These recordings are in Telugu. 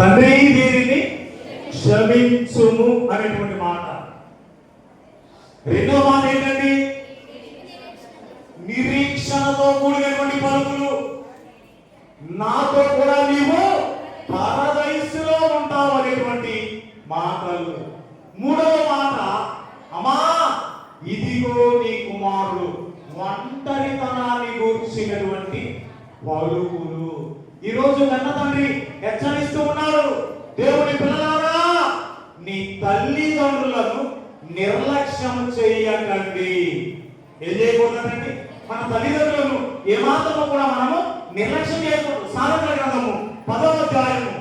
తండ్రి వీరిని క్షమించుము అనేటువంటి మాట. రెండో మాట ఏంటండి? నిరీక్షణతో కూడినటువంటి పలుకులు. నాతో కూడా నీవు పరదయస్సులో ఉంటావు అనేటువంటి మాటలు. మూడవ మాట అమ్మా ఇదిగో నీ కుమారుడు ఒంటరితనాన్ని గూర్చినటువంటి పలుకులు. ఈరోజు కన్న తండ్రి హెచ్చరిస్తూ ఉన్నారు. దేవుని పిల్లలారా నీ తల్లిదండ్రులను నిర్లక్ష్యం చేయకండి. ఏం చేయకూడదండి? మన తల్లిదండ్రులను ఏమాత్రము కూడా మనము నిర్లక్ష్యం చేయకూడదు. సారథ గ్రంథము పదవ అధ్యాయము.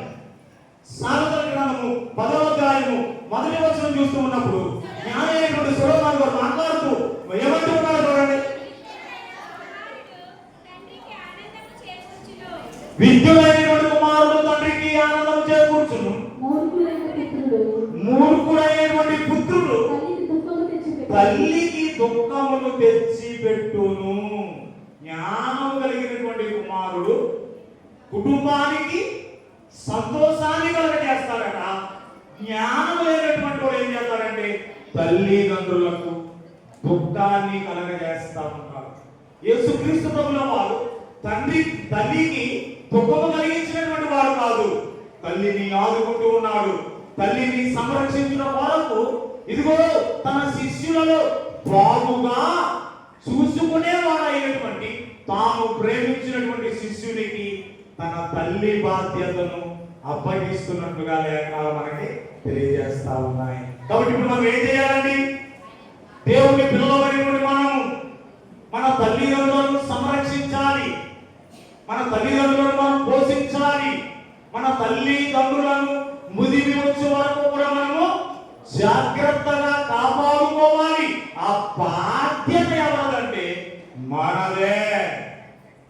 సారథ గ్రంథము పదవ అధ్యాయము మొదటి వచనం చూస్తూ ఉన్నప్పుడు న్యాయమైనటువంటి సురమాన్ మాట్లాడుతూ ఏమంటున్నారు చూడండి. విద్యులైనటువంటి కుమారుడు తండ్రికి ఆనందం చేకూర్చును. మూర్ఖుడైనటువంటి పుత్రుడు తల్లికి దుఃఖమును తెచ్చి పెట్టును జ్ఞానం కలిగినటువంటి కుమారుడు కుటుంబానికి సంతోషాన్ని కలగజేస్తాడట. జ్ఞానం లేనటువంటి వాడు ఏం చేస్తాడంటే తల్లిదండ్రులకు దుఃఖాన్ని కలగజేస్తా ఉంటారు యేసుక్రీస్తు ప్రభుల వారు తండ్రి తల్లికి దుఃఖము కలిగించినటువంటి వాడు కాదు. తల్లిని ఆదుకుంటూ ఉన్నాడు. తల్లిని సంరక్షించిన వరకు ఇదిగో తన శిష్యులలో బాగుగా చూసుకునేవాడైనటువంటి తాను ప్రేమించినటువంటి శిష్యునికి తన తల్లి బాధ్యతను అప్పగిస్తున్నట్లుగా లేఖనాలు మనకి తెలియజేస్తా ఉన్నాయి. కాబట్టి ఇప్పుడు మనం ఏం చేయాలండి? దేవుని పిల్లలైనటువంటి మనం మన తల్లిదండ్రులను సంరక్షించాలి మన తల్లిదండ్రులను మనం పోషించాలి. మన తల్లిదండ్రులను ముదిమి వచ్చే వరకు కూడా మనము జాగ్రత్తగా కాపాడుకోవాలి. ఆ బాధ్యత ఎవరిదంటే మనదే.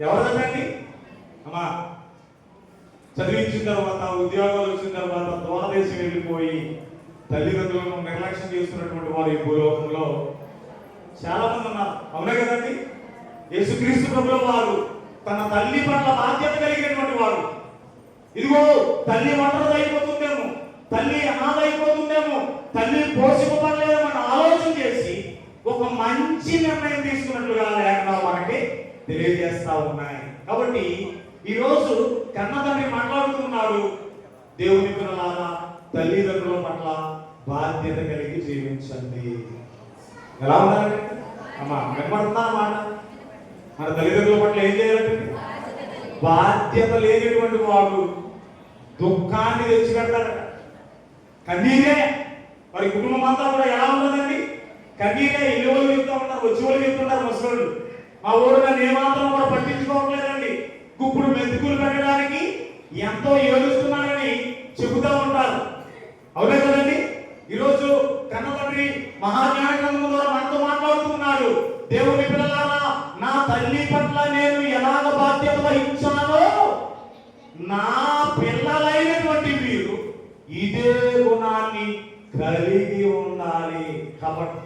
ఎవరిదండి? అమ్మా చదివించిన తర్వాత ఉద్యోగాలు వచ్చిన తర్వాత దూరదేశం వెళ్ళిపోయి తల్లిదండ్రులను నిర్లక్ష్యం చేస్తున్నటువంటి వారు ఈ భూలోకంలో చాలా మంది ఉన్నారు. అవునా కదండి? యేసుక్రీస్తు ప్రభుల వారు. తన తల్లి పట్ల బాధ్యత కలిగినటువంటి వాడు. ఇదిగో తల్లి ఒంటరి అయిపోతుందేమో తల్లి అనాథైపోతుందేమో తల్లి పోషింపబడలేదేమని ఆలోచన చేసి ఒక మంచి నిర్ణయం తీసుకున్నట్లుగా లేఖనాలు మనకి తెలియజేస్తా ఉన్నాయి. కాబట్టి ఈ రోజు మాట్లాడుతున్నారు దేవుని పిల్లలారా తల్లిదండ్రుల పట్ల బాధ్యత కలిగి జీవించండి. ఎలా ఉన్నారండి అమ్మా వినపడుతుందా మాట? మన తల్లిదండ్రుల పట్ల ఏం చేయాలంటే బాధ్యత లేనిటువంటి వాడు దుఃఖాన్ని తెచ్చిపెడతాడట కన్నీరే. మరి కుటుంబం అంతా కూడా ఎలా ఉన్నదండి? కన్నీరే. ఇల్లు వాళ్ళు చెప్తా ఉంటారు? వచ్చి వాళ్ళు చెప్తుంటారు ముసలోళ్ళు. మా ఊరు నన్ను ఏమాత్రం కూడా పట్టించుకోవట్లేదండి. ఇప్పుడు మెతుకులు పెట్టడానికి ఎంతో ఏడుస్తున్నానని చెబుతా ఉంటారు. అవునే కదా?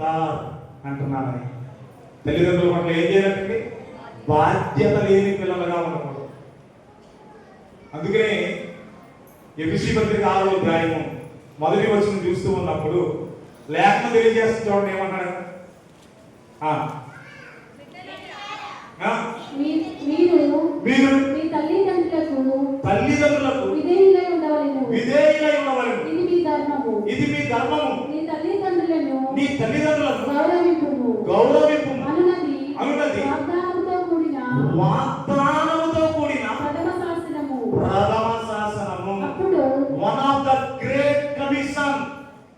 ఆయన. తల్లిదండ్రుల పట్ల ఏం చేయాలంటే బాధ్యత లేని పిల్లలుగా ఉండకూడదు. అందుకనే ఎబిసి పత్రిక ఆరో అధ్యాయము మొదటి వచ్చిన చూస్తూ ఉన్నప్పుడు లేఖను తెలియజేస్తున్న చూడండి ఏమన్నాడు మీరు మీరు మీ తల్లిదండ్రులకు తల్లిదండ్రులకు విధేయులై ఉండవలెను. విధేయులై ఉండవలను. ఇది మీ ధర్మము. ఇది మీ ధర్మము. నీ తల్లిదండ్రులను గౌరవింపు అనునది అనునది వాగ్దానముతో కూడిన ప్రథమ శాసనము. One of the great commission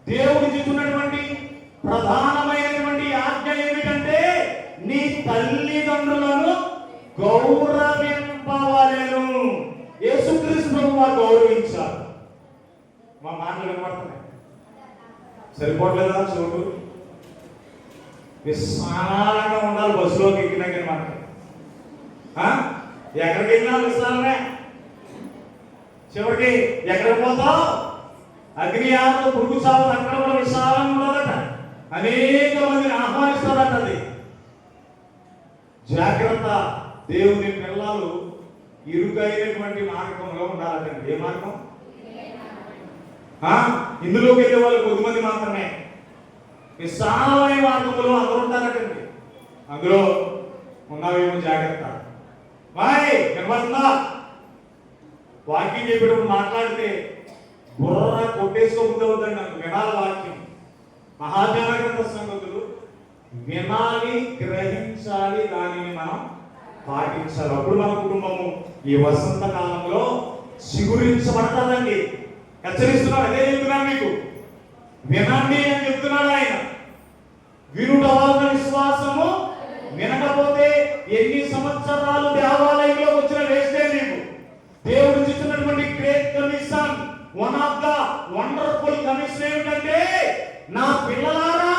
దేవుడు ప్రధానమైనటువంటి ఆజ్ఞ ఏమిటంటే నీ తల్లిదండ్రులను గౌరవింపవలెను. యేసుక్రీస్తు గౌరవించారు మా మాటలు వినపడుతున్నాయి. సరిపోవట్లేదా? చోటు? విశాలంగా ఉండాలి బస్సులోకి ఎక్కినాక మనకి. ఆ? ఎక్కడికి వెళ్ళినా విశాలమే చివరికి ఎక్కడికి పోతావు? అగ్ని ఆరు పురుగు చావు అక్కడ కూడా విశాలంగా ఉండదట అనేక మందిని ఆహ్వానిస్తాడట అది. జాగ్రత్త దేవుని పిల్లలు ఇరుకైనటువంటి మార్గంలో ఉండాలంటే. ఏ మార్గం? ఆ? ఇందులోకి వెళ్ళే వాళ్ళు కొద్దిమంది మాత్రమే. విశాలమైన మార్గంలో అందరూ ఉంటారటండి. అందులో ఉన్నావేమో జాగ్రత్త. వాయ్ వినబడుతుందా వాక్యం చెప్పేటప్పుడు మాట్లాడితే బుర్ర కొట్టేసుకోబుద్దవుతుంది నాకు. వినాలి వాక్యం. మహాజాగ్రత్త సంగతులు వినాలి గ్రహించాలి దానిని మనం పాటించాలి. అప్పుడు మన కుటుంబము ఈ వసంత కాలంలో చిగురించబడతాదండి. హెచ్చరిస్తున్నాడు. అదే చెప్తున్నాను మీకు. వినండి అని చెప్తున్నాడు ఆయన. వినుట వలన విశ్వాసము వినకపోతే ఎన్ని సంవత్సరాలు దేవాలయంలో వచ్చిన వేస్తే నీవు. దేవుడు ఇచ్చినటువంటి great commission one of the wonderful commission ఏమిటంటే నా పిల్లలారా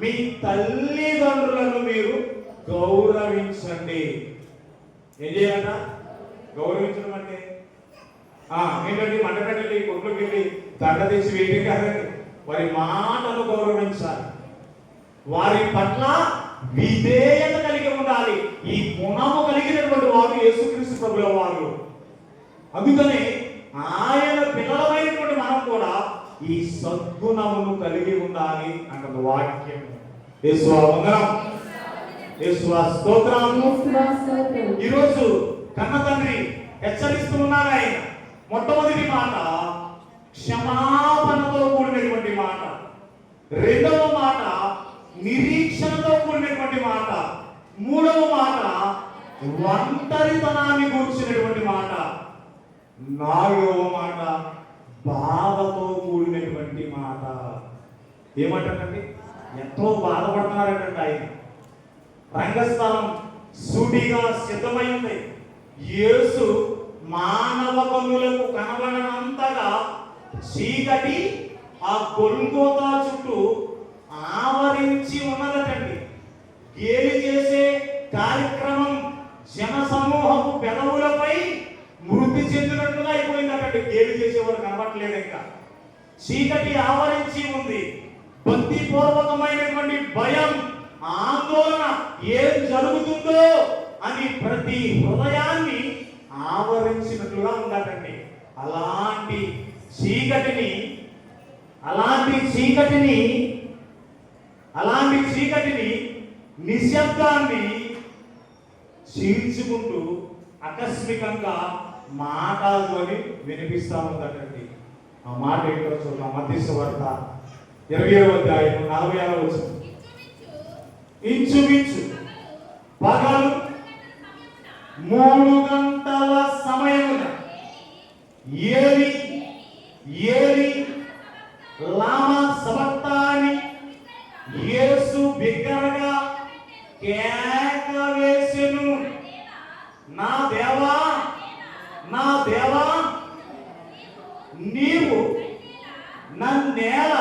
మీ తల్లిదండ్రులను మీరు గౌరవించండి. ఏం చేయాలట? గౌరవించడం అంటే? ఆ, ఏంటంటే మండపెట్టి కొట్లోకి వెళ్ళి దండ తీసి వేయడం కాదండి వారి మాటలు గౌరవించాలి. వారి పట్ల విధేయత కలిగి ఉండాలి. ఈ గుణము కలిగినటువంటి వారు యేసుక్రీస్తు ప్రభుల వారు. అందుకని ఆయన పిల్లలమైనటువంటి మనం కూడా ఈ సద్గుణమును కలిగి ఉండాలి అంటుంది వాక్యం. వందనం. స్తోత్రము. ఈరోజు కన్న తండ్రి హెచ్చరిస్తూ ఉన్నారు ఆయన. మొట్టమొదటి మాట క్షమాపణతో కూడినటువంటి మాట. రెండవ నిరీక్షణతో కూడినటువంటి మాట. మూడవ మాట ఒంటరితనాన్ని కూర్చున్నటువంటి మాట. నాలుగవ మాట బాధతో కూడినటువంటి మాట. ఏమంటారండి? ఎంతో బాధపడుతున్నారంటే ఆయన. రంగస్థలం సూటిగా సిద్ధమైంది యేసు మానవ కన్నులకు కనబడనంతగా చీకటి ఆ గొల్గోతా చీకటి ఆవరించి ఉంది. భక్తిపూర్వకమైనటువంటి భయం ఆందోళన ఏం జరుగుతుందో అని ప్రతి హృదయాన్ని ఆవరించినట్లుగా ఉన్నారండి అలాంటి చీకటిని అలాంటి చీకటిని అలాంటి చీకటిని నిశ్శబ్దాన్ని చీల్చుకుంటూ ఆకస్మికంగా మాట ధ్వని వినిపిస్తా ఆ మాట ఏంటో చూద్దాం. మధ్యస్థ వార్త ఇరవై ఏడవ అధ్యాయం నలభై ఆరో వచ్చిన ఇంచుమించు పగలు మూడు గంటల సమయమున ఏది ఏ లామ సబక్తాని యేసు బిగ్గరగా కేక వేసెను నా దేవా నా దేవా నీవు నన్నేల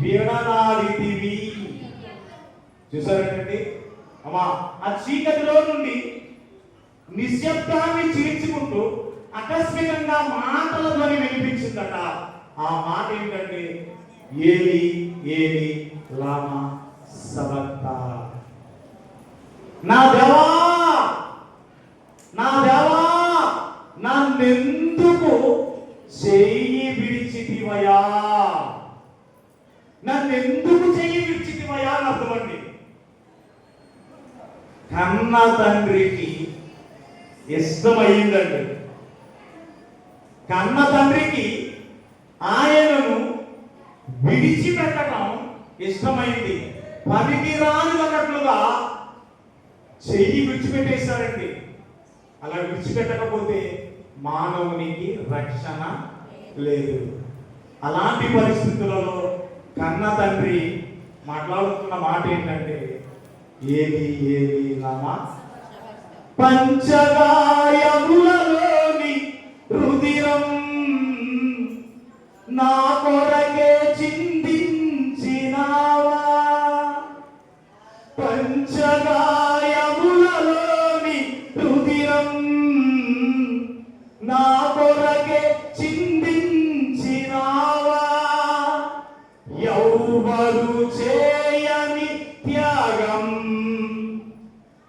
విడనాడితివి చూసారండి అమ్మా ఆ చీకటిలో నుండి నిశ్శబ్దాన్ని చీల్చుకుంటూ ఆకస్మికంగా మాటల ధ్వని వినిపించిందట. ఆ మాట ఏంటంటే ఏలి ఏలి లామా సబక్త. నా దేవా నా దేవా నన్నెందుకు చెయ్యి విడిచితివయా? నన్నెందుకు చెయ్యి విడిచితివయా? అని అర్థమండి. కన్న తండ్రికి ఇష్టమయ్యిందండి కన్న తండ్రికి ఆయనను విడిచిపెట్టడం ఇష్టమైంది. పనికి రాని అన్నట్లుగా చెయ్యి విడిచిపెట్టేశారండి అలా విడిచిపెట్టకపోతే మానవునికి రక్షణ లేదు. అలాంటి పరిస్థితులలో కన్న తండ్రి మాట్లాడుతున్న మాట ఏంటంటే ఏది ఏది నామా పంచగాయములలోని రుదిరం నా కొరకే చిందించినావా? పంచగాయములలోని రుదిరం నా కొరకే చిందించినావా? ఎవ్వరు చేయని త్యాగం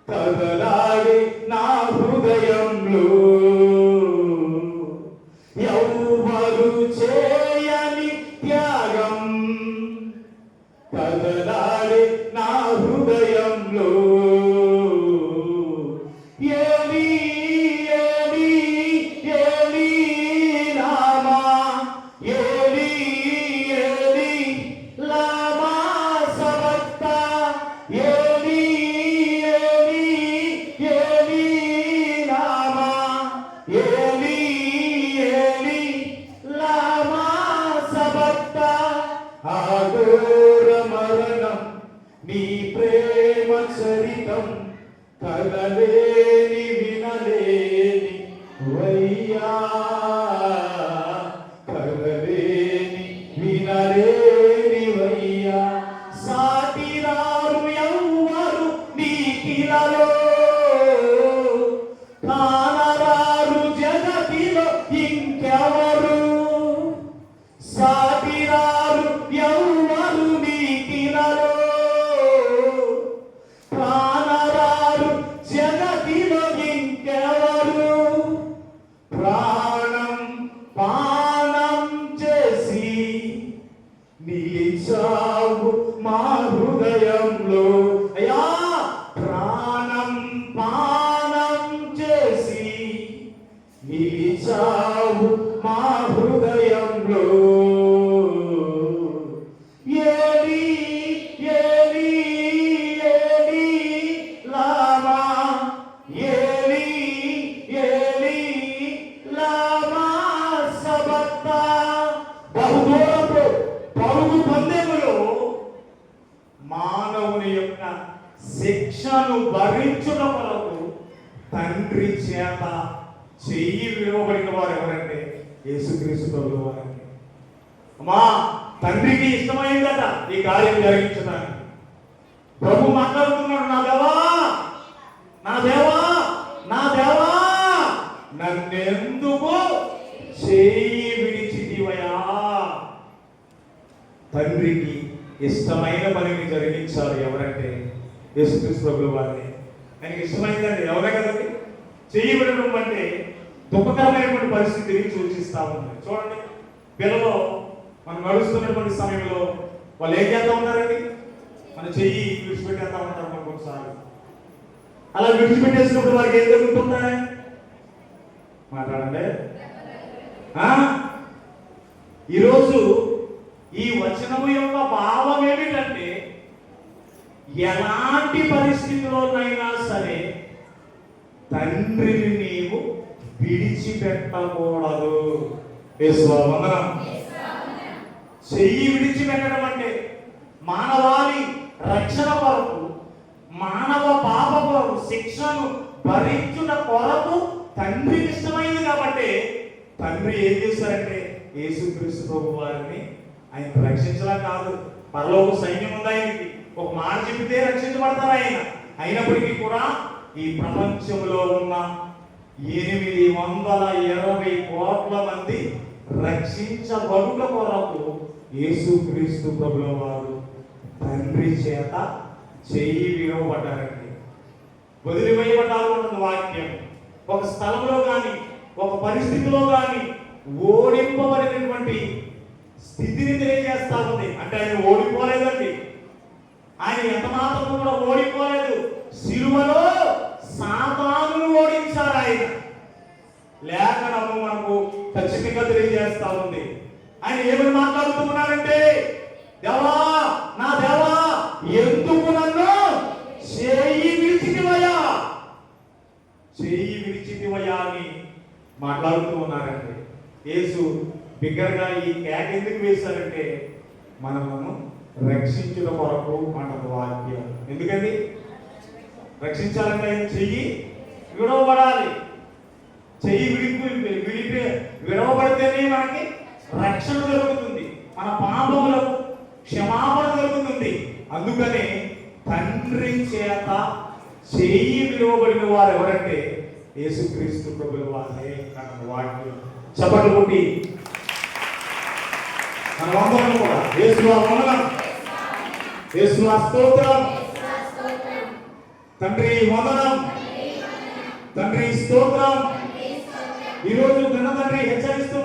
కదలాడే నా నీ చావు మా హృదయంలో శిక్షను కొరకు తండ్రి చేత చెయ్యి విలువబడిన వారు ఎవరంటే యేసుక్రీస్తు ప్రభు వారండి. అమ్మా తండ్రికి ఇష్టమైందట ఈ కార్యం జరిగించడానికి. ప్రభు మాట్లాడుతున్నాడు నా దేవా నా దేవా నా దేవా నన్నెందుకు చేయి విడిచిదివయా తండ్రికి ఇష్టమైన పనిని జరిగించాలి ఎవరంటే యేసుక్రీస్తు ప్రభు వారిని. ఆయనకి ఇష్టమైందండి ఎవరే కదండి? చెయ్యి అంటే దుఃఖకరమైనటువంటి పరిస్థితిని సూచిస్తా ఉంది. చూడండి పిల్లలు మనం నడుస్తున్నటువంటి సమయంలో వాళ్ళు ఏం చేస్తా ఉన్నారండి? మన చెయ్యి విడిచిపెట్టేస్తా ఉంటారు మనకు ఒకసారి. అలా విడిచిపెట్టేసినప్పుడు వారికి ఏం జరుగుతున్నాయి మాట్లాడండి. ఆ? ఈరోజు ఈ వచనము యొక్క భావం ఏమిటంటే ఎలాంటి పరిస్థితిలోనైనా సరే తండ్రిని నీవు విడిచిపెట్టకూడదు. వందనం. చెయ్యి విడిచిపెట్టడం అంటే మానవాళి రక్షణ కొరకు మానవ పాప కొరకు శిక్షను భరించుట కొరకు తండ్రికి ఇష్టమైంది కాబట్టి తండ్రి ఏం చేశారంటే యేసుక్రీస్తు ప్రభు వారిని ఆయన రక్షించడం కాదు. పరలోక సైన్యం ఉంది ఆయనకి. ఒక మాట చెబితే రక్షించబడతారు ఆయన. అయినప్పటికీ కూడా ఈ ప్రపంచంలో ఉన్న ఎనిమిది వందల ఇరవై కోట్ల మంది రక్షించబడుట కొరకు యేసుక్రీస్తు ప్రభుల వారు తండ్రి చేత చెయ్యి విడవబడ్డారండి. వదిలివేయబడ్డారు అన్నది వాక్యం. ఒక స్థలంలో కానీ ఒక పరిస్థితిలో కానీ ఓడింపబడినటువంటి స్థితిని తెలియజేస్తా ఉంది. అంటే ఆయన ఓడిపోలేదండి. ఆయన ఎంత మాత్రం కూడా ఓడిపోలేదు. సిలువలో సాతానును ఓడించారు ఆయన. లేఖనము మనకు ఖచ్చితంగా తెలియజేస్తా ఉంది. ఆయన ఏమని మాట్లాడుతున్నారంటే దేవా నా దేవా ఎందుకు నన్ను చేయి విడిచిటివయా చేయి విడిచిటివయా అని మాట్లాడుతూ ఉన్నారండి. యేసు బిగ్గరగా ఈ క్యాక్ ఎందుకు వేశారంటే మనము రక్షించిన కొరకు అన్నది వాక్యం. ఎందుకండి రక్షించాలంటే చెయ్యి? విడవబడాలి. చెయ్యి విడిపి విడిపి విడవబడితేనే మనకి రక్షణ జరుగుతుంది మన పాపములకు క్షమాపణ జరుగుతుంది అందుకనే తండ్రి చేత చెయ్యి విలువబడిన వారు ఎవరంటే యేసుక్రీస్తు ప్రభుల వారే అన్న వాక్యం. చప్పట్లు కొట్టి. మన వందనం కూడా. యేసు వందనం. స్తోత్రం తండ్రి వందనం. తండ్రి స్తోత్రం. ఈరోజు తండ్రి హెచ్చరిస్తూ